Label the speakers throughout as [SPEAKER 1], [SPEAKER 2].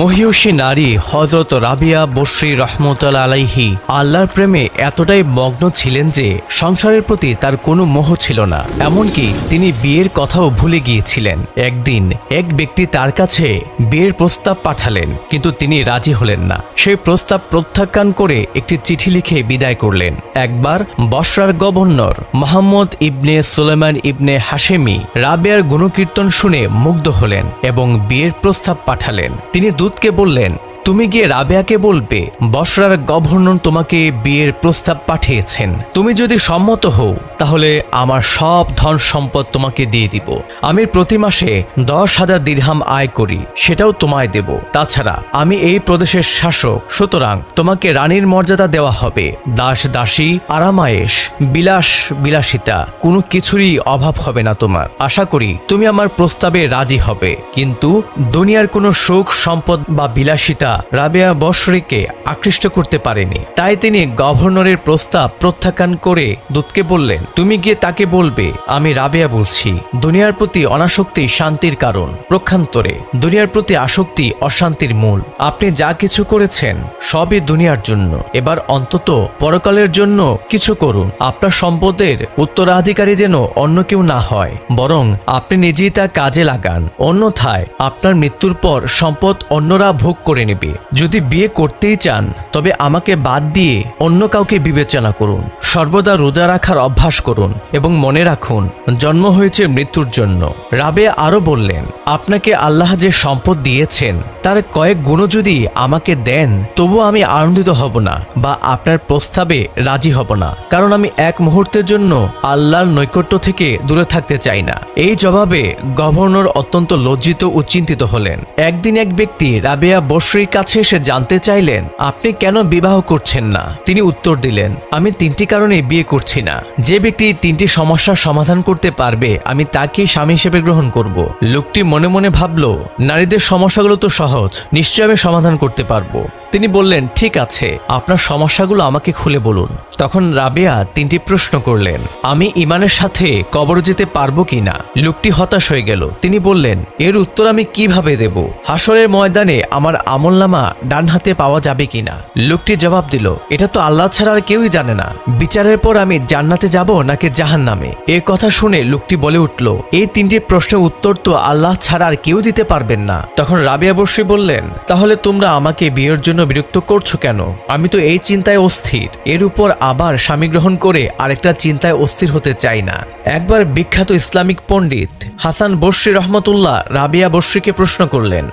[SPEAKER 1] মহিয়সী নারী হজরত রাবিয়া বশ্রী রহমতুল্লা আলাইহি আল্লাহর প্রেমে এতটাই মগ্ন ছিলেন যে সংসারের প্রতি তার কোনো মোহ ছিল না। এমনকি তিনি বিয়ের কথাও ভুলে গিয়েছিলেন। একদিন এক ব্যক্তি তার কাছে বিয়ের প্রস্তাব পাঠালেন, কিন্তু তিনি রাজি হলেন না। সেই প্রস্তাব প্রত্যাখ্যান করে একটি চিঠি লিখে বিদায় করলেন। একবার বসরার governor Muhammad ibn Sulaiman ibn Hashimi রাবেয়ার গুণকীর্তন শুনে মুগ্ধ হলেন এবং বিয়ের প্রস্তাব পাঠালেন। তিনি দূতকে বললেন তুমি গিয়ে রাবেয়াকে বলবে, বসরার গভর্নর তোমাকে বিয়ের প্রস্তাব পাঠিয়েছেন। তুমি যদি সম্মত হও, তাহলে আমার সব ধন সম্পদ তোমাকে দিয়ে দিব। আমি প্রতি মাসে দশ হাজার দিরহাম আয় করি, সেটাও তোমায় দেব। তাছাড়া আমি এই প্রদেশের শাসক, সুতরাং তোমাকে রানীর মর্যাদা দেওয়া হবে। দাস দাসী, আরামায়েশ, বিলাস বিলাসিতা, কোনো কিছুরই অভাব হবে না তোমার। আশা করি তুমি আমার প্রস্তাবে রাজি হবে। কিন্তু দুনিয়ার কোনো সুখ সম্পদ বা বিলাসিতা রাবেয়া বসরিকে আকৃষ্ট করতে পারেনি। তাই তিনি গভর্নরের প্রস্তাব প্রত্যাখ্যান করে দূতকে বললেন, তুমি গিয়ে তাকে বলবে, আমি রাবেয়া বলছি। দুনিয়ার প্রতি অনাসক্তি শান্তির কারণ, প্রক্ষান্তরে। দুনিয়ার প্রতি আসক্তি অশান্তির মূল। আপনি যা কিছু করেছেন, সবই দুনিয়ার জন্য। এবার অন্তত পরকালের জন্য কিছু করুন। আপনার সম্পদের উত্তরাধিকারী যেন অন্য কেউ না হয়, বরং আপনি নিজেই তা কাজে লাগান। অন্যথায় আপনার মৃত্যুর পর সম্পদ অন্যরা ভোগ করে নেবে। যদি বিয়ে করতেই চান, তবে আমাকে বাদ দিয়ে অন্য কাউকে বিবেচনা করুন। সর্বদা রোজা রাখার অভ্যাস করুন এবং মনে রাখুন, জন্ম হয়েছে মৃত্যুর জন্য। রাবে আরও বললেন, আপনাকে আল্লাহ যে সম্পদ দিয়েছেন, তার কয়েক গুণ যদি আমাকে দেন, তবু আমি আনন্দিত হব না বা আপনার প্রস্তাবে রাজি হব না। কারণ আমি এক মুহূর্তের জন্য আল্লাহর নৈকট্য থেকে দূরে থাকতে চাই না। এই জবাবে গভর্নর অত্যন্ত লজ্জিত ও চিন্তিত হলেন। একদিন এক ব্যক্তি রাবেয়া বসরির কাছে এসে জানতে চাইলেন, আপনি কেন বিবাহ করছেন না? তিনি উত্তর দিলেন, আমি তিনটি কারণে বিয়ে করছি না। যে ব্যক্তি তিনটি সমস্যার সমাধান করতে পারবে, আমি তাকেই স্বামী হিসেবে গ্রহণ করব। লোকটি মনে মনে ভাবল, নারীদের সমস্যাগুলো তো সহজ নিশ্চয় আমি সমাধান করতে পারব। তিনি বললেন, ঠিক আছে, আপনার সমস্যাগুলো আমাকে খুলে বলুন। তখন রাবেয়া তিনটি প্রশ্ন করলেন, আমি ইমানের সাথে কবর যেতে পারব কিনা? লোকটি হতাশ হয়ে গেল, তিনি বললেন, এর উত্তর আমি কীভাবে দেব? হাসরের ময়দানে আমার আমলনামা ডান হাতে পাওয়া যাবে কিনা? লোকটি জবাব দিল, এটা তো আল্লাহ ছাড়া আর কেউই জানে না। বিচারের পর আমি জান্নাতে যাব নাকি জাহান নামে এ কথা শুনে লোকটি বলে উঠল, এই তিনটি প্রশ্নের উত্তর তো আল্লাহ ছাড়া আর কেউ দিতে পারবেন না। তখন রাবিয়া বসরি বললেন, তাহলে তোমরা আমাকে বিয়ের জন্য বিরক্ত করছ কেন? আমি তো এই চিন্তায় অস্থির। এর উপর আবার স্বামী গ্রহণ করে আরেকটা চিন্তায় অস্থির হতে চাই না। একবার বিখ্যাত ইসলামিক পণ্ডিত হাসান বসরি রহমতুল্লাহ রাবিয়া বসরিকে প্রশ্ন করলেন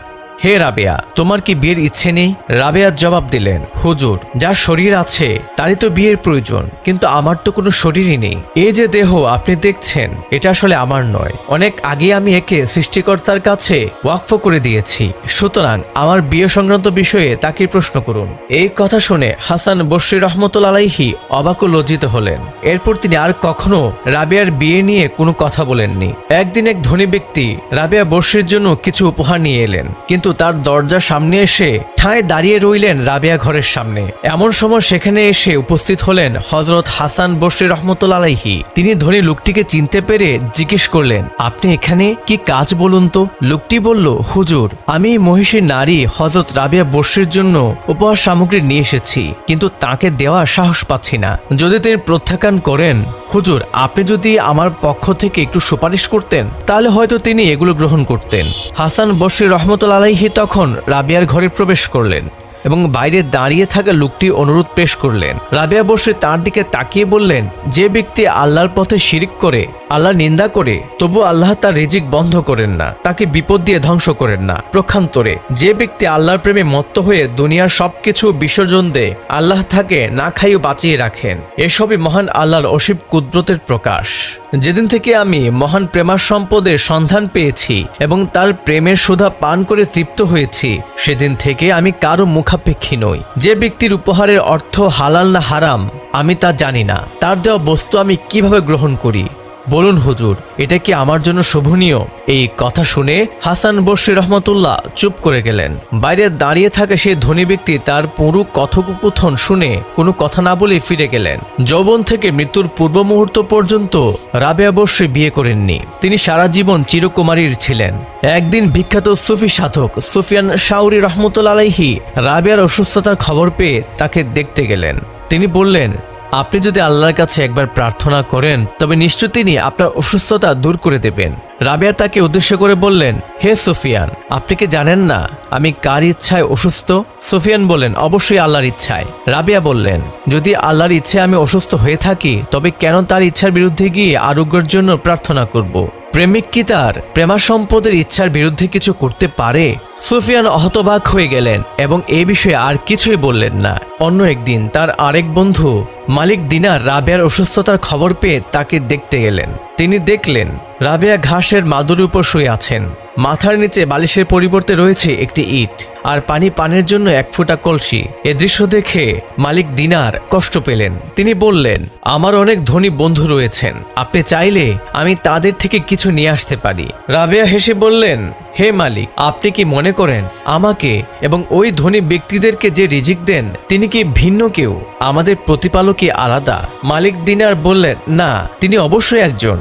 [SPEAKER 1] হে রাবেয়া, তোমার কি বিয়ের ইচ্ছে নেই? রাবেয়ার জবাব দিলেন, হুজুর যার শরীর আছে, তারই তো বিয়ের প্রয়োজন, কিন্তু আমার তো কোনো শরীরই নেই। এই যে দেহ আপনি দেখছেন, এটা আসলে আমার নয়। অনেক আগে আমি একে সৃষ্টিকর্তার কাছে ওয়াকফ করে দিয়েছি। সুতরাং আমার বিয়ে সংক্রান্ত বিষয়ে তাকে প্রশ্ন করুন। এই কথা শুনে হাসান বশরি রহমতুল আলাইহি অবাক লজ্জিত হলেন। এরপর তিনি আর কখনো রাবেয়ার বিয়ে নিয়ে কোনো কথা বলেননি। একদিন এক ধনী ব্যক্তি রাবেয়া বর্ষের জন্য কিছু উপহার নিয়ে এলেন, কিন্তু তার দরজার সামনে এসে ঠায় দাঁড়িয়ে রইলেন রাবিয়া ঘরের সামনে? এমন সময় সেখানে এসে উপস্থিত হলেন হজরত হাসান বসরি রহমতুল আলাইহি। তিনি ধনী লোকটিকে চিনতে পেরে জিজ্ঞেস করলেন, আপনি এখানে কি কাজ বলুন তো? লোকটি বলল, হুজুর, আমি মহিষী নারী হজরত রাবিয়া বর্ষির জন্য উপহার সামগ্রী নিয়ে এসেছি, কিন্তু তাকে দেওয়ার সাহস পাচ্ছি না। যদি তিনি প্রত্যাখ্যান করেন, হুজুর, আপনি যদি আমার পক্ষ থেকে একটু সুপারিশ করতেন, তাহলে হয়তো তিনি এগুলো গ্রহণ করতেন। হাসান বশির রহমতুল আলাইহি তখন রাবিয়ার ঘরে প্রবেশ করলেন এবং বাইরে দাঁড়িয়ে থাকা লোকটি অনুরোধ পেশ করলেন। রাবিয়া বসে তার দিকে তাকিয়ে বললেন, যে ব্যক্তি আল্লাহর পথে শিরিক করে, আল্লাহ নিন্দা করে, তবু আল্লাহ তার রিজিক বন্ধ করেন না, তাকে বিপদ দিয়ে ধ্বংস করেন না। প্রক্ষান্তরে, যে ব্যক্তি আল্লাহর প্রেমে মত্ত হয়ে দুনিয়ার সবকিছু বিসর্জন দেয়, আল্লাহ তাকে না খাইও বাঁচিয়ে রাখেন। এসবই মহান আল্লাহর অসীম কুদরতের প্রকাশ। যেদিন থেকে আমি মহান প্রেমার সম্পদের সন্ধান পেয়েছি এবং তার প্রেমের সুধা পান করে তৃপ্ত হয়েছি, সেদিন থেকে আমি কারও মুখাপেক্ষী নই। যে ব্যক্তির উপহারের অর্থ হালাল না হারাম, আমি তা জানি না। তার দেওয়া বস্তু আমি কীভাবে গ্রহণ করি? বলুন হুজুর, এটা কি আমার জন্য শোভনীয়? এই কথা শুনে হাসান বসরি রহমতুল্লাহ চুপ করে গেলেন। বাইরে দাঁড়িয়ে থাকা সেই ধনী ব্যক্তি তার পুরু কথোপকথন শুনে কোনো কথা না বলে ফিরে গেলেন। যৌবন থেকে মৃত্যুর পূর্ব মুহূর্ত পর্যন্ত রাবেয়া বসরি বিয়ে করেননি। তিনি সারা জীবন চিরকুমারীর ছিলেন। একদিন বিখ্যাত সুফি সাধক সুফিয়ান শাউরি রহমতুল্লা আলাইহি রাবেয়ার অসুস্থতার খবর পেয়ে তাকে দেখতে গেলেন। তিনি বললেন আপনি যদি আল্লাহর কাছে একবার প্রার্থনা করেন, তবে নিশ্চয় তিনি আপনার অসুস্থতা দূর করে দেবেন। রাবিয়া তাকে উদ্দেশ্য করে বললেন, হে সুফিয়ান, আপনি কি জানেন না আমি কার ইচ্ছায় অসুস্থ? সুফিয়ান বললেন, অবশ্যই আল্লাহর ইচ্ছায়। রাবিয়া বললেন, যদি আল্লাহর ইচ্ছে আমি অসুস্থ হয়ে থাকি, তবে কেন তার ইচ্ছার বিরুদ্ধে গিয়ে আরোগ্যের জন্য প্রার্থনা করব। প্রেমিক কি তার? প্রেমা সম্পদের ইচ্ছার বিরুদ্ধে কিছু করতে পারে? সুফিয়ান হতবাক হয়ে গেলেন এবং এ বিষয়ে আর কিছুই বললেন না। অন্য একদিন তার আরেক বন্ধু মালিক দিনার রাবেয়ার অসুস্থতার খবর পেয়ে তাকে দেখতে গেলেন। তিনি দেখলেন, রাবেয়া ঘাসের মাদুর উপর শুয়ে আছেন। মাথার নিচে বালিশের পরিবর্তে রয়েছে একটি ইট আর পানি পানের জন্য এক ফোঁটা কলসি। এ দৃশ্য দেখে মালিক দিনার কষ্ট পেলেন। তিনি বললেন, আমার অনেক ধনী বন্ধু রয়েছেন। আপনি চাইলে আমি তাদের থেকে কিছু নিয়ে আসতে পারি। রাবেয়া হেসে বললেন, হে মালিক, আপনি কি মনে করেন আমাকে এবং ওই ধনী ব্যক্তিদেরকে যে রিজিক দেন, তিনি কি ভিন্ন কেউ? আমাদের প্রতিপালকই আলাদা। মালিক দিনার বললেন, না, তিনি অবশ্যই একজন।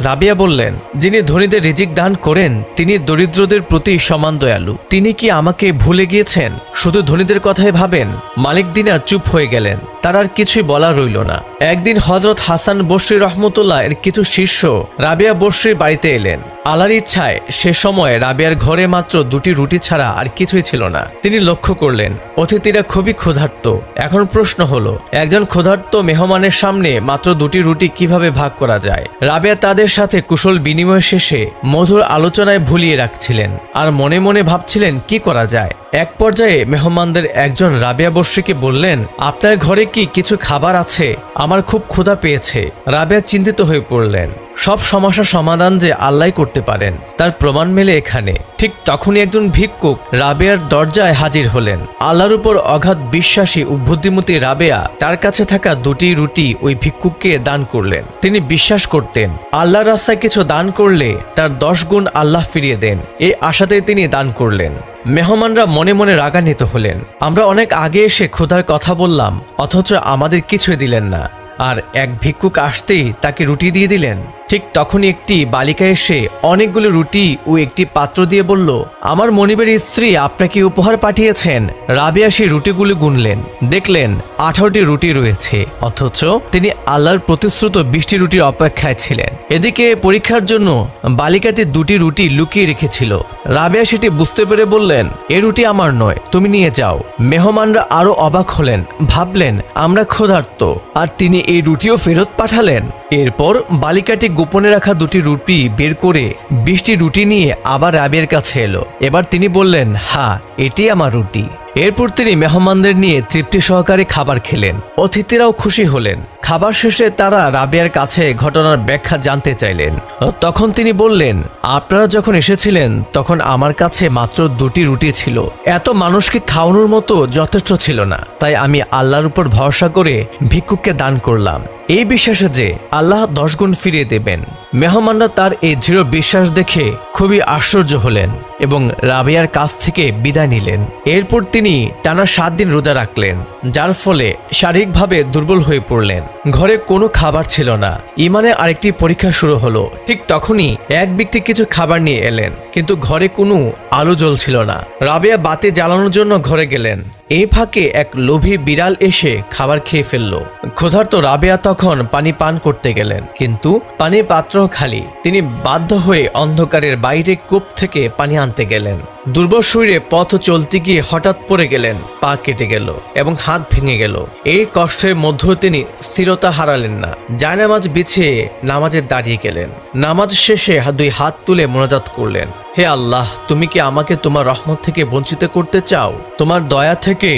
[SPEAKER 1] রাবিয়া বললেন, যিনি ধনীদের রিজিক দান করেন, তিনি দরিদ্রদের প্রতি সমান দয়ালু। তিনি কি আমাকে ভুলে গিয়েছেন? শুধু ধনীদের কথাই ভাবেন? মালিক দিনার চুপ হয়ে গেলেন। তার আর কিছুই বলা রইল না। একদিন হজরত হাসান বসরি রহমতুল্লাহ এর কিছু শিষ্য রাবিয়া বসরির বাড়িতে এলেন। আল্লাহর ইচ্ছায় সে সময় রাবিয়ার ঘরে মাত্র দুটি রুটি ছাড়া আর কিছুই ছিল না। তিনি লক্ষ্য করলেন, অতিথিরা খুবই ক্ষুধার্ত। এখন প্রশ্ন হলো, একজন ক্ষুধার্ত মেহমানের সামনে মাত্র দুটি রুটি কীভাবে ভাগ করা যায়? রাবিয়া তাদের সাথে কুশল বিনিময় শেষে মধুর আলোচনায় ভুলিয়ে রাখছিলেন আর মনে মনে ভাবছিলেন কি করা যায়। এক পর্যায়ে মেহমানদের একজন রাবিয়া বর্ষীকে বললেন, আপনার ঘরে কি কিছু খাবার আছে? আমার খুব ক্ষুধা পেয়েছে। রাবিয়া চিন্তিত হয়ে পড়লেন। সব সমস্যার সমাধান যে আল্লাহ করতে পারেন, তার প্রমাণ মেলে এখানে। ঠিক তখনই একজন ভিক্ষুক রাবেয়ার দরজায় হাজির হলেন। আল্লাহর উপর অগাধ বিশ্বাসী ও বুদ্ধিমতী রাবেয়া তার কাছে থাকা দুটি রুটি ওই ভিক্ষুককে দান করলেন। তিনি বিশ্বাস করতেন, আল্লাহর রাস্তায় কিছু দান করলে তার দশ গুণ আল্লাহ ফিরিয়ে দেন। এই আশাতে তিনি দান করলেন। মেহমানরা মনে মনে রাগান্বিত হলেন। আমরা অনেক আগে এসে ক্ষুধার কথা বললাম, অথচ আমাদের কিছুই দিলেন না। আর এক ভিক্ষুক আসতেই তাকে রুটি দিয়ে দিলেন। ঠিক তখনই একটি বালিকা এসে অনেকগুলো রুটি ও একটি পাত্র দিয়ে বলল, আমার মনিবের স্ত্রী আপনাকে উপহার পাঠিয়েছেন। রাবিয়া সেই রুটিগুলি গুনলেন। দেখলেন আঠারোটি রুটি রয়েছে, অথচ তিনি আল্লাহর প্রতিশ্রুত বিশটি রুটির অপেক্ষায় ছিলেন। এদিকে পরীক্ষার জন্য বালিকাটি দুটি রুটি লুকিয়ে রেখেছিল। রাবিয়া সেটি বুঝতে পেরে বললেন, এ রুটি আমার নয়, তুমি নিয়ে যাও। মেহমানরা আরও অবাক হলেন, ভাবলেন, আমরা ক্ষুধার্ত। আর তিনি এই রুটিও ফেরত পাঠালেন। এরপর বালিকাটি গোপনে রাখা দুটি রুটি বের করে বিশটি রুটি নিয়ে আবার রাবের কাছে এলো। এবার তিনি বললেন, হা, এটি আমার রুটি। এরপর তিনি মেহমানদের নিয়ে তৃপ্তি সহকারে খাবার খেলেন। অতিথিরাও খুশি হলেন। খাবার শেষে তারা রাবিয়ার কাছে ঘটনার ব্যাখ্যা জানতে চাইলেন। তখন তিনি বললেন, আপনারা যখন এসেছিলেন, তখন আমার কাছে মাত্র দুটি রুটি ছিল। এত মানুষকে খাওয়ানোর মতো যথেষ্ট ছিল না। তাই আমি আল্লাহর উপর ভরসা করে ভিক্ষুককে দান করলাম। এই বিশ্বাসে যে আল্লাহ দশ গুণ ফিরিয়ে দেবেন। মেহমানরা তার এই দৃঢ় বিশ্বাস দেখে খুবই আশ্চর্য হলেন এবং রাবিয়ার কাছ থেকে বিদায় নিলেন। এরপর তিনি টানা সাত দিন রোজা রাখলেন, যার ফলে শারীরিকভাবে দুর্বল হয়ে পড়লেন। ঘরে কোনো খাবার ছিল না। ইমানে আরেকটি পরীক্ষা শুরু হলো। ঠিক তখনই এক ব্যক্তি কিছু খাবার নিয়ে এলেন, কিন্তু ঘরে কোনো আলো জ্বলছিল না। রাবিয়া বাতি জ্বালানোর জন্য ঘরে গেলেন। এই ফাঁকে এক লোভী বিড়াল এসে খাবার খেয়ে ফেলল। ক্ষুধার্ত রাবেয়া তখন পানি পান করতে গেলেন, কিন্তু পানি পাত্র খালি। তিনি বাধ্য হয়ে অন্ধকারের বাইরে কূপ থেকে পানি আনতে গেলেন। দুর্বল শরীরে পথ চলতে গিয়ে হঠাৎ পড়ে গেলেন, পা কেটে গেল এবং হাত ভেঙে গেল। এই কষ্টের মধ্যেও তিনি স্থিরতা হারালেন না। জায়নামাজ বিছিয়ে নামাজে দাঁড়িয়ে গেলেন। নামাজ শেষে দুই হাত তুলে মোনাজাত করলেন। হে আল্লাহ, তুমি কি আমাকে তোমার রহমত থেকে বঞ্চিত করতে চাও? তোমার দয়া থেকে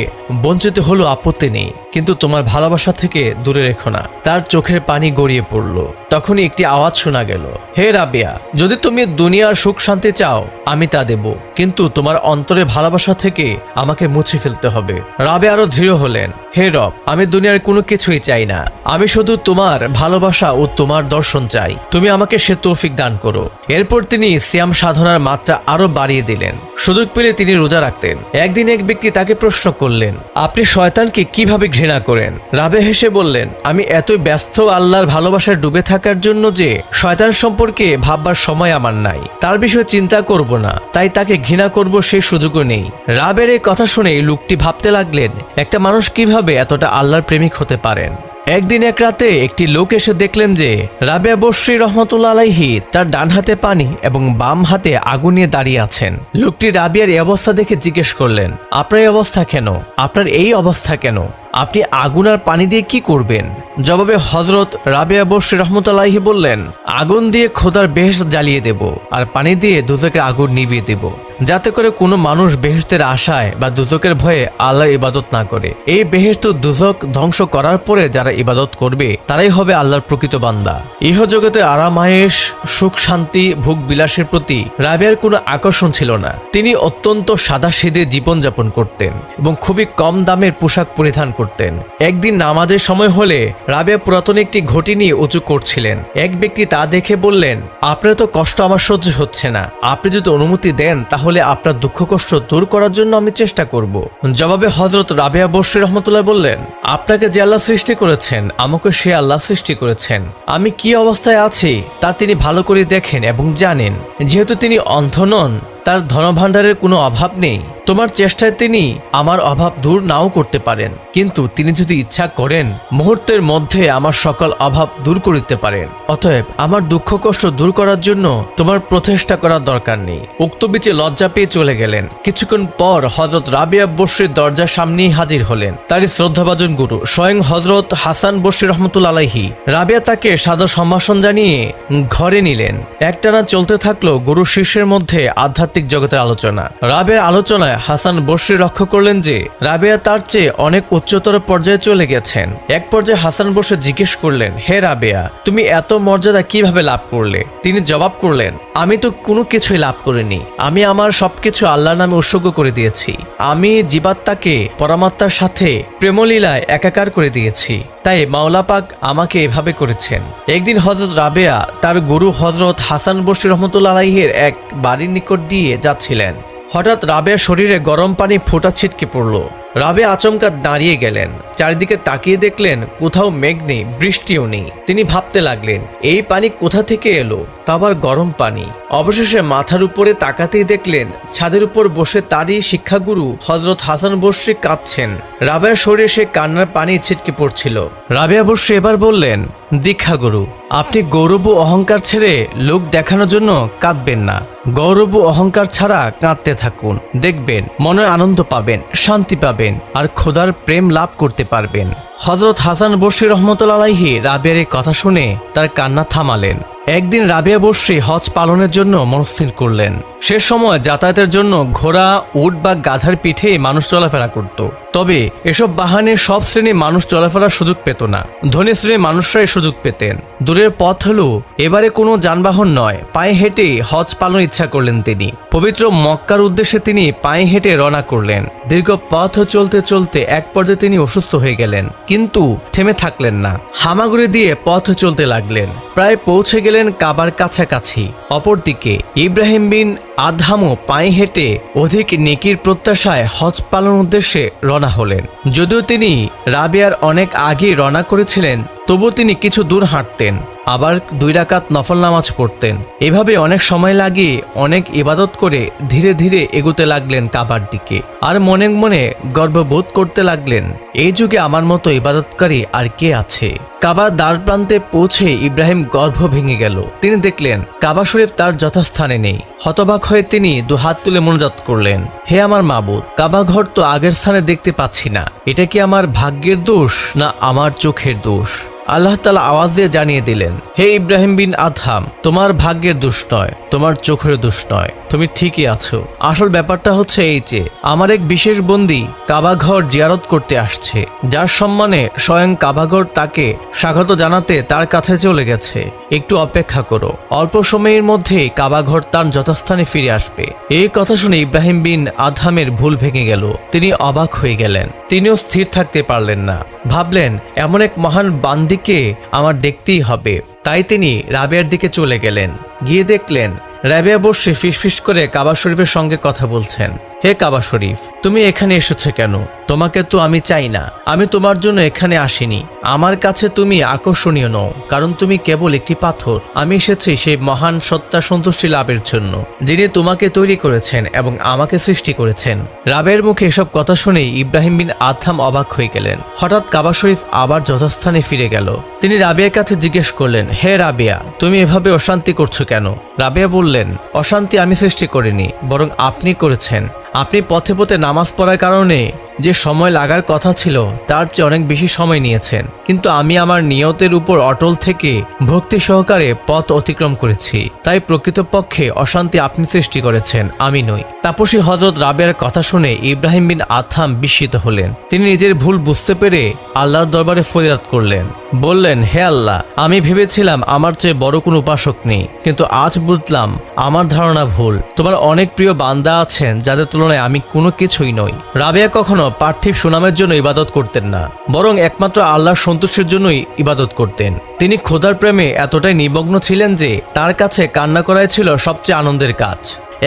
[SPEAKER 1] বঞ্চিত হলো আপত্তি নেই, কিন্তু তোমার ভালোবাসা থেকে দূরে রেখো না। তার চোখের পানি গড়িয়ে পড়ল। তখনই একটি আওয়াজ শোনা গেল, হে রাবিয়া, যদি তুমি দুনিয়ার সুখ শান্তি চাও, আমি তা দেব। কিন্তু তোমার অন্তরে ভালোবাসা থেকে আমাকে মুছে ফেলতে হবে। রাবে আরও দৃঢ় হলেন, হে রব, আমি দুনিয়ার কোনো কিছুই চাই না। আমি শুধু তোমার ভালোবাসা ও তোমার দর্শন চাই। তুমি আমাকে সে তৌফিক দান করো। এরপর তিনি সিয়াম সাধনার মাত্রা আরও বাড়িয়ে দিলেন। সুযোগ পেলে তিনি রোজা রাখতেন। একদিন এক ব্যক্তি তাকে প্রশ্ন করলেন, আপনি শয়তানকে কীভাবে ঘৃণা করেন? রাবে হেসে বললেন, আমি এতই ব্যস্ত আল্লাহর ভালোবাসায় ডুবে থাকার জন্য যে শয়তান সম্পর্কে ভাববার সময় আমার নাই। তার বিষয়ে চিন্তা করব না, তাই তাকে ঘৃণা করব সেই সুযোগও নেই। রাবের এই কথা শুনে লোকটি ভাবতে লাগলেন, একটা মানুষ কীভাবে এতটা আল্লাহর প্রেমিক হতে পারেন? একদিন এক রাতে একটি লোক এসে দেখলেন যে, রাবেয়া বশ্রী রহমতুল্লা আলাইহি তার ডান হাতে পানি এবং বাম হাতে আগুন নিয়ে দাঁড়িয়ে আছেন। লোকটি রাবিয়ার এই অবস্থা দেখে জিজ্ঞেস করলেন, আপনার এই অবস্থা কেন? আপনার এই অবস্থা কেন? আপনি আগুন আর পানি দিয়ে কি করবেন? জবাবে হজরত রাবিয়া বশ্রী রহমতুল্লাহি বললেন, আগুন দিয়ে খোদার বেহেস জ্বালিয়ে দেব আর পানি দিয়ে দুজকের আগুন নিভিয়ে দেব। যাতে করে কোনো মানুষ বেহেস্তের আশায় বা দুজকের ভয়ে আল্লাহর ইবাদত না করে। এই বেহেস্ত দুজক ধ্বংস করার পরে যারা ইবাদত করবে, তারাই হবে আল্লাহর প্রকৃত বান্দা। ইহজগতে আরামায়েশ, সুখ শান্তি, ভোগ বিলাসের প্রতি রাবিয়ার কোনো আকর্ষণ ছিল না। তিনি অত্যন্ত সাদা সিদে জীবনযাপন করতেন এবং খুবই কম দামের পোশাক পরিধান করতেন। একদিন নামাজের সময় হলে রাবিয়া পুরাতন একটি ঘটি নিয়ে উঁচু করছিলেন। এক ব্যক্তি তা দেখে বললেন, আপনার তো কষ্ট আমার সহ্য হচ্ছে না। আপনি যদি অনুমতি দেন, তাহলে আপনার দুঃখ কষ্ট দূর করার জন্য আমি চেষ্টা করব। জবাবে হজরত রাবিয়া বর্ষী রহমতুল্লাহ বললেন, আপনাকে যে আল্লাহ সৃষ্টি করেছেন, আমাকে সে আল্লাহ সৃষ্টি করেছেন। আমি কি অবস্থায় আছি, তা তিনি ভালো করে দেখেন এবং জানেন। যেহেতু তিনি অন্ধ নন তার ধনভাণ্ডারের কোনো অভাব নেই। তোমার চেষ্টায় তিনি আমার অভাব দূর নাও করতে পারেন। কিন্তু তিনি যদি ইচ্ছা করেন, মুহূর্তের মধ্যে আমার সকল অভাব দূর করিতে পারেন। অতএব আমার দুঃখ কষ্ট দূর করার জন্য তোমার প্রচেষ্টা করার দরকার নেই। উক্ত বিচে লজ্জা পেয়ে চলে গেলেন। কিছুক্ষণ পর হজরত রাবিয়া বসরির দরজার সামনেই হাজির হলেন। তারই শ্রদ্ধাভাজন গুরু, স্বয়ং হজরত হাসান বসির রহমতুল আলাইহি। রাবিয়া তাকে সাদর সম্ভাষণ জানিয়ে ঘরে নিলেন। একটানা চলতে থাকল গুরু শিষ্যের মধ্যে আধ্যাত্মিক জগতের আলোচনা। রাবের আলোচনায় হাসান বসরি লক্ষ্য করলেন যে, রাবেয়া তার চেয়ে অনেক উচ্চতর পর্যায়ে চলে গেছেন। এক পর্যায়ে হাসান বসে জিজ্ঞেস করলেন, হে রাবেয়া, তুমি এত মর্যাদা কীভাবে লাভ করলে? তিনি জবাব করলেন, আমি তো কোনো কিছুই লাভ করিনি। আমি আমার সবকিছু আল্লাহর নামে উৎসর্গ করে দিয়েছি। আমি জীবাত্মাকে পরমাত্মার সাথে প্রেমলীলায় একাকার করে দিয়েছি। তাই মাওলা পাক আমাকে এভাবে করেছেন। একদিন হজরত রাবেয়া তার গুরু হজরত হাসান বসির রহমতুল্লা আলাইহের এক বাড়ির নিকট দিয়ে যাচ্ছিলেন। হঠাৎ রাবেয়া শরীরে গরম পানি ফোটা ছিটকে পড়ল। রাবে আচমকা দাঁড়িয়ে গেলেন। চারিদিকে তাকিয়ে দেখলেন কোথাও মেঘ নেই, বৃষ্টিও নেই। তিনি ভাবতে লাগলেন, এই পানি কোথা থেকে এলো? তা আবার গরম পানি। অবশেষে মাথার উপরে তাকাতেই দেখলেন, ছাদের উপর বসে তারই শিক্ষাগুরু হজরত হাসান বসরি কাঁদছেন। রাবেয়া শরীরে সে কান্নার পানি ছিটকে পড়ছিল। রাবেয়া বসরি এবার বললেন, দীক্ষাগুরু, আপনি গৌরব ও অহংকার ছেড়ে লোক দেখানোর জন্য কাঁদবেন না। গৌরব ও অহংকার ছাড়া কাঁদতে থাকুন। দেখবেন মনে আনন্দ পাবেন, শান্তি পাবেন। আর খোদার প্রেম লাভ করতে পারবেন। হজরত হাসান বসির রহমতুল আলাইহি রাবিয়ার এই কথা শুনে তার কান্না থামালেন। একদিন রাবিয়া বসরি হজ পালনের জন্য মনস্থির করলেন। সে সময় যাতায়াতের জন্য ঘোড়া, উট বা গাধার পিঠে মানুষ চলাফেরা করত। তবে এসব বাহানে সব শ্রেণির মানুষ চলাফেরার সুযোগ পেত না। ধনী শ্রেণির মানুষরাই সুযোগ পেতেন। দূরের পথ হলো, এবারে কোনো যানবাহন নয়, পায়ে হেঁটে হজ পালন ইচ্ছা করলেন তিনি। পবিত্র মক্কার উদ্দেশ্যে তিনি পায়ে হেঁটে রওনা করলেন। দীর্ঘ পথ চলতে চলতে এক পর্যায়ে তিনি অসুস্থ হয়ে গেলেন, কিন্তু থেমে থাকলেন না। হামাগুড়ি দিয়ে পথ চলতে লাগলেন। প্রায় পৌঁছে গেলেন কাবার কাছাকাছি। অপরদিকে ইব্রাহিম বিন আধামও পায়ে হেঁটে অধিক নেকির প্রত্যাশায় হজ পালন উদ্দেশ্যে রনা হলেন। যদিও তিনি রাবিয়ার অনেক আগেই রনা করেছিলেন তবু তিনি কিছু দূর হাঁটতেন। আবার দুই রাকাত নফল নামাজ পড়তেন। এভাবে অনেক সময় লাগিয়ে অনেক ইবাদত করে ধীরে ধীরে এগোতে লাগলেন কাবার দিকে। আর মনে মনে গর্ববোধ করতে লাগলেন, এই যুগে আমার মতো ইবাদতকারী আর কে আছে? কাবার দ্বার প্রান্তে পৌঁছে ইব্রাহিম গর্ভ ভেঙে গেল। তিনি দেখলেন, কাবা শরীফ তার যথাস্থানে নেই। হতবাক হয়ে তিনি দু হাত তুলে মনোজাত করলেন, হে আমার মাবুদ, কাবা ঘর তো আগের স্থানে দেখতে পাচ্ছি না। এটা কি আমার ভাগ্যের দোষ না আমার চোখের দোষ? আল্লাহ তালা আওয়াজ দিয়ে জানিয়ে দিলেন, হে ইব্রাহিম বিন আদহাম, তোমার ভাগ্যের দোষ নয়, তোমার চোখের দোষ নয়, তুমি ঠিকই আছো। আসল ব্যাপারটা হচ্ছে এই যে, আমার এক বিশেষ বন্দী কাবাঘর জিয়ারত করতে আসছে, যার সম্মানে স্বয়ং কাবাঘর তাকে স্বাগত জানাতে তার কাছে চলে গেছে। একটু অপেক্ষা করো, অল্প সময়ের মধ্যেই কাবাঘর তার যথাস্থানে ফিরে আসবে। এই কথা শুনে ইব্রাহিম বিন আদহামের ভুল ভেঙে গেল। তিনি অবাক হয়ে গেলেন। তিনিও স্থির থাকতে পারলেন না। ভাবলেন, এমন এক মহান বান্দিকে আমার দেখতেই হবে। তাই তিনি রাবেয়ার দিকে চলে গেলেন। গিয়ে দেখলেন রাবেয়া বসে ফিসফিস করে কাবা শরীফের সঙ্গে কথা বলছেন। হে কাবা শরীফ, তুমি এখানে এসেছ কেন? তোমাকে তো আমি চাই না। আমি তোমার জন্য এখানে আসিনি। আমার কাছে তুমি আকর্ষণীয় নও, কারণ তুমি কেবল একটি পাথর। আমি এসেছি সেই মহান সত্তা সন্তুষ্টি লাভের জন্য, যিনি তোমাকে তৈরি করেছেন এবং আমাকে সৃষ্টি করেছেন। রাবের মুখে এসব কথা শুনে ইব্রাহিম বিন আথাম অবাক হয়ে গেলেন। হঠাৎ কাবা শরীফ আবার যথাস্থানে ফিরে গেল। তিনি রাবিয়ার কাছে জিজ্ঞেস করলেন, হে রাবিয়া, তুমি এভাবে অশান্তি করছ কেন? রাবিয়া বললেন অশান্তি আমি সৃষ্টি করিনি বরং আপনি করেছেন। আপনি পথে পথে নামাজ পড়ার কারণে যে সময় লাগার কথা ছিল, তার চেয়ে অনেক বেশি সময় নিয়েছেন। কিন্তু আমি আমার নিয়তের উপর অটল থেকে ভক্তি সহকারে পথ অতিক্রম করেছি। তাই প্রকৃতপক্ষে অশান্তি আপনি সৃষ্টি করেছেন, আমি নই। তাপসী হজরত রাবের কথা শুনে ইব্রাহিম বিন আথাম বিস্মিত হলেন। তিনি নিজের ভুল বুঝতে পেরে আল্লাহর দরবারে ফরিয়াদ করলেন। বললেন, হে আল্লাহ, আমি ভেবেছিলাম আমার চেয়ে বড় কোনো উপাসক নেই। কিন্তু আজ বুঝলাম, আমার ধারণা ভুল। তোমার অনেক প্রিয় বান্দা আছেন যাদের তুলনায় আমি কোনো কিছুই নই। রাবেয়া কখনো পার্থিব সুনামের জন্য ইবাদত করতেন না, বরং একমাত্র আল্লাহর সন্তোষের জন্যই ইবাদত করতেন। তিনি খোদার প্রেমে এতটাই নিমগ্ন ছিলেন যে তার কাছে কান্না করাই ছিল সবচেয়ে আনন্দের কাজ।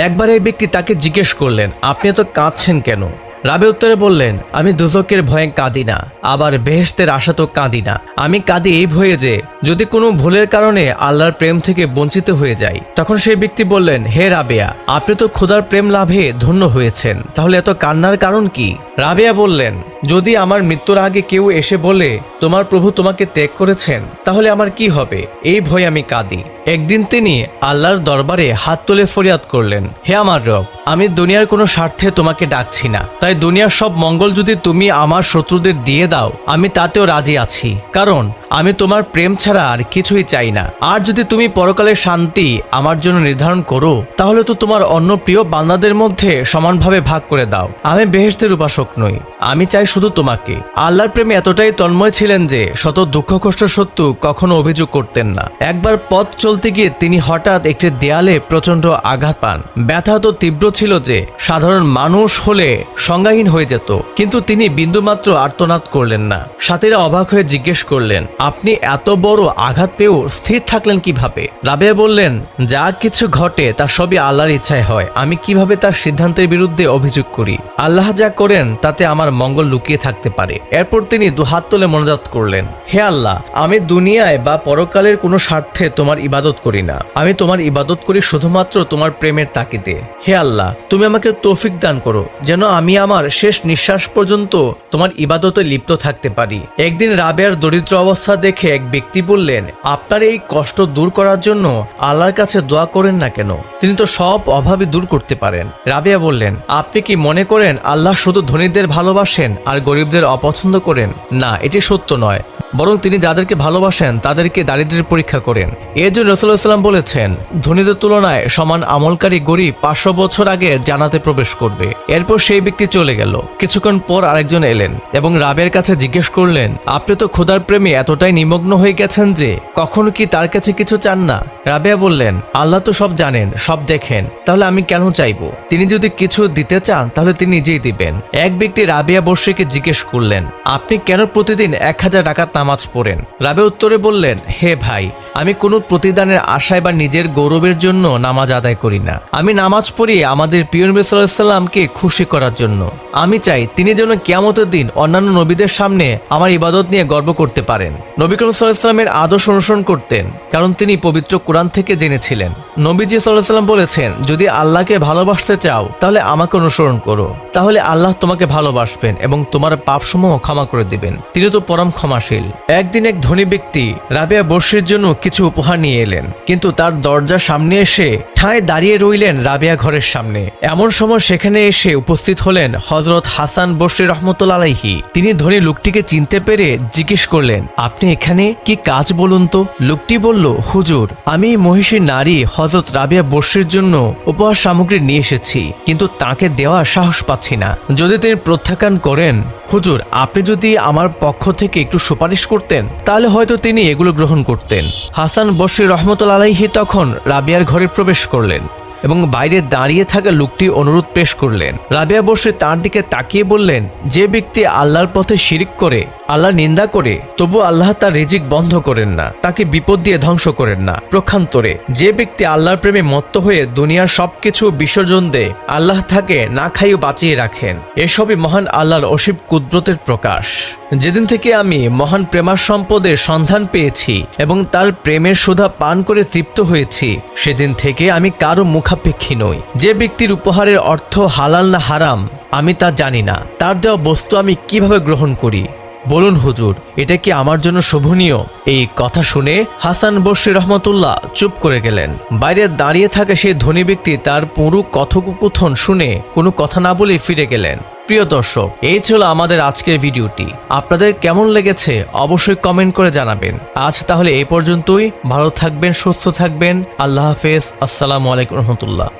[SPEAKER 1] একবার এই ব্যক্তি তাকে জিজ্ঞেস করলেন, আপনি এত কাঁদছেন কেন? রাবে উত্তরে বললেন, আমি দুজকের ভয়ে কাঁদি না, আবার বেহেস্তের আশা তো কাঁদি না। আমি কাঁদি এই ভয়ে যে, যদি কোনো ভুলের কারণে আল্লাহর প্রেম থেকে বঞ্চিত হয়ে যাই, তখন সেই ব্যক্তি বললেন, হে রাবেয়া, আপনি তো খোদার প্রেম লাভে ধন্য হয়েছেন, তাহলে এত কান্নার কারণ কি? রাবেয়া বললেন, যদি আমার মৃত্যুর আগে কেউ এসে বলে, তোমার প্রভু তোমাকে ত্যাগ করেছেন, তাহলে আমার কি হবে? এই ভয়ে আমি কাঁদি একদিন তিনি আল্লাহর দরবারে হাত তুলে ফরিয়াদ করলেন, হে আমার রব, আমি দুনিয়ার কোনো স্বার্থে তোমাকে ডাকছি না। তাই দুনিয়ার সব মঙ্গল যদি তুমি আমার শত্রুদের দিয়ে দাও, আমি তাতেও রাজি আছি। কারণ আমি তোমার প্রেম ছাড়া আর কিছুই চাই না। আর যদি তুমি পরকালের শান্তি আমার জন্য নির্ধারণ করো, তাহলে তো তোমার অন্য প্রিয় বান্দাদের মধ্যে সমানভাবে ভাগ করে দাও। আমি বেহেশতের উপাসক নই, আমি চাই শুধু তোমাকে। আল্লাহর প্রেমে এতটাই তন্ময় ছিলেন যে শত দুঃখ, কষ্ট সত্ত্বেও কখনো অভিযোগ করতেন না। একবার পথ চলতে গিয়ে তিনি হঠাৎ একটি দেয়ালে প্রচণ্ড আঘাত পান। ব্যথা তো তীব্র ছিল যে সাধারণ মানুষ হলে সংজ্ঞাহীন হয়ে যেত, কিন্তু তিনি বিন্দুমাত্র আর্তনাদ করলেন না। সাথীরা অবাক হয়ে জিজ্ঞেস করলেন, আপনি এত বড় আঘাত পেয়েও স্থির থাকলেন কীভাবে? রাবেয়া বললেন, যা কিছু ঘটে তা সবই আল্লাহর ইচ্ছায় হয়। আমি কীভাবে তার সিদ্ধান্তের বিরুদ্ধে অভিযোগ করি? আল্লাহ যা করেন তাতে আমার মঙ্গল লুকিয়ে থাকতে পারে। এরপর তিনি দুহাত তুলে মনোজাত করলেন, হে আল্লাহ, আমি দুনিয়ায় বা পরকালের কোনো স্বার্থে তোমার ইবাদত করি না। আমি তোমার ইবাদত করি শুধুমাত্র তোমার প্রেমের তাকিদে হে আল্লাহ, তুমি আমাকে তৌফিক দান করো, যেন আমি আমার শেষ নিঃশ্বাস পর্যন্ত তোমার ইবাদতে লিপ্ত থাকতে পারি। একদিন রাবেয়ার দরিদ্র অবস্থা দেখে এক ব্যক্তি বললেন, আপনার এই কষ্ট দূর করার জন্য আল্লাহর কাছে দোয়া করেন না কেন? তিনি তো সব অভাবই দূর করতে পারেন। রাবেয়া বললেন, আপনি কি মনে করেন আল্লাহ শুধু ধনীদের ভালোবাসেন আর গরিবদের অপছন্দ করেন? না, এটি সত্য নয়। বরং তিনি যাদেরকে ভালোবাসেন, তাদেরকে দারিদ্রের পরীক্ষা করেন। এর জন্য রসুল্লাহাম বলেছেন, ধনীদের তুলনায় সমান আমলকারী গরিব পাঁচশো বছর আগে জানাতে প্রবেশ করবে। এরপর সেই ব্যক্তি চলে গেল। কিছুক্ষণ পর আরেকজন এলেন এবং রাবের কাছে জিজ্ঞেস করলেন, আপনি তো খোদার প্রেমে এতটাই নিমগ্ন হয়ে গেছেন যে কখনো কি তার কাছে কিছু চান না? রাবেয়া বললেন, আল্লাহ তো সব জানেন, সব দেখেন। তাহলে আমি কেন চাইব? তিনি যদি কিছু দিতে চান, তাহলে তিনি নিজেই দিবেন। এক ব্যক্তি রাবিয়া বর্ষীকে জিজ্ঞেস করলেন, আপনি কেন প্রতিদিন এক হাজার টাকার নামাজ পড়েন। রাবে উত্তরে বললেন, হে ভাই, আমি কোনো প্রতিদানের আশায় বা নিজের গৌরবের জন্য নামাজ আদায় করি না। আমি নামাজ পড়ি আমাদের প্রিয় নবী সাল্লামকে খুশি করার জন্য। আমি চাই তিনি যেন কিয়ামতের দিন অন্যান্য নবীদের সামনে আমার ইবাদত নিয়ে গর্ব করতে পারেন। নবী করিম আদর্শ অনুসরণ করতেন, কারণ তিনি পবিত্র কোরআন থেকে জেনেছিলেন। নবীজি সাল্লাম বলেছেন, যদি আল্লাহকে ভালোবাসতে চাও, তাহলে আমাকে অনুসরণ করো। তাহলে আল্লাহ তোমাকে ভালোবাসবেন এবং তোমার পাপসমূহ ক্ষমা করে দিবেন। তিনি তো পরম ক্ষমাশীল। একদিন এক ধনী ব্যক্তি রাবেয়া বর্ষির জন্য কিছু উপহার নিয়ে এলেন, কিন্তু তার দরজার সামনে এসে ঠায় দাঁড়িয়ে রইলেন রাবেয়া ঘরের সামনে। এমন সময় সেখানে এসে উপস্থিত হলেন হজরত হাসান বর্ষি রহমতুল আলাইহি। তিনি ধনী লোকটিকে চিনতে পেরে জিজ্ঞেস করলেন, আপনি এখানে কি কাজ বলুন তো? লোকটি বলল, হুজুর, আমি মহিষী নারী হজরত রাবিয়া বর্ষির জন্য উপহার সামগ্রী নিয়ে এসেছি, কিন্তু তাকে দেওয়ার সাহস পাচ্ছি না। যদি তিনি প্রত্যাখ্যান করেন, হুজুর, আপনি যদি আমার পক্ষ থেকে একটু সুপারিশ করতেন, তাহলে হয়তো তিনি এগুলো গ্রহণ করতেন। হাসান বসরি রহমতুল আলাইহি তখন রাবিয়ার ঘরে প্রবেশ করলেন এবং বাইরে দাঁড়িয়ে থাকা লোকটি অনুরোধ পেশ করলেন। রাবিয়া বসে তার দিকে তাকিয়ে বললেন, যে ব্যক্তি আল্লাহর পথে শিরিক করে আল্লাহ নিন্দা করে, তবু আল্লাহ তার রিজিক বন্ধ করেন না, তাকে বিপদ দিয়ে ধ্বংস করেন না। প্রক্ষান্তরে, যে ব্যক্তি আল্লাহর প্রেমে মত্ত হয়ে দুনিয়ার সবকিছু বিসর্জন দেয়, আল্লাহ তাকে না খাইও বাঁচিয়ে রাখেন। এসবই মহান আল্লাহর অসীম কুদরতের প্রকাশ। যেদিন থেকে আমি মহান প্রেমার সম্পদের সন্ধান পেয়েছি এবং তার প্রেমের সুধা পান করে তৃপ্ত হয়েছি, সেদিন থেকে আমি কারও মুখাপেক্ষী নই। যে ব্যক্তির উপহারের অর্থ হালাল না হারাম, আমি তা জানি না। তার দেওয়া বস্তু আমি কীভাবে গ্রহণ করি? বলুন হুজুর, এটা কি আমার জন্য শোভনীয়? এই কথা শুনে হাসান বর্ষি রহমতুল্লাহ চুপ করে গেলেন। বাইরে দাঁড়িয়ে থাকা সেই ধনী ব্যক্তি তার পুরো কথোপকথন শুনে কোনো কথা না বলে ফিরে গেলেন। প্রিয় দর্শক, এই ছিল আমাদের আজকের ভিডিওটি। আপনাদের কেমন লেগেছে অবশ্যই কমেন্ট করে জানাবেন। আজ তাহলে এই পর্যন্তই। ভালো থাকবেন, সুস্থ থাকবেন। আল্লাহ হাফেজ। আসসালামু আলাইকুম রহমতুল্লাহ।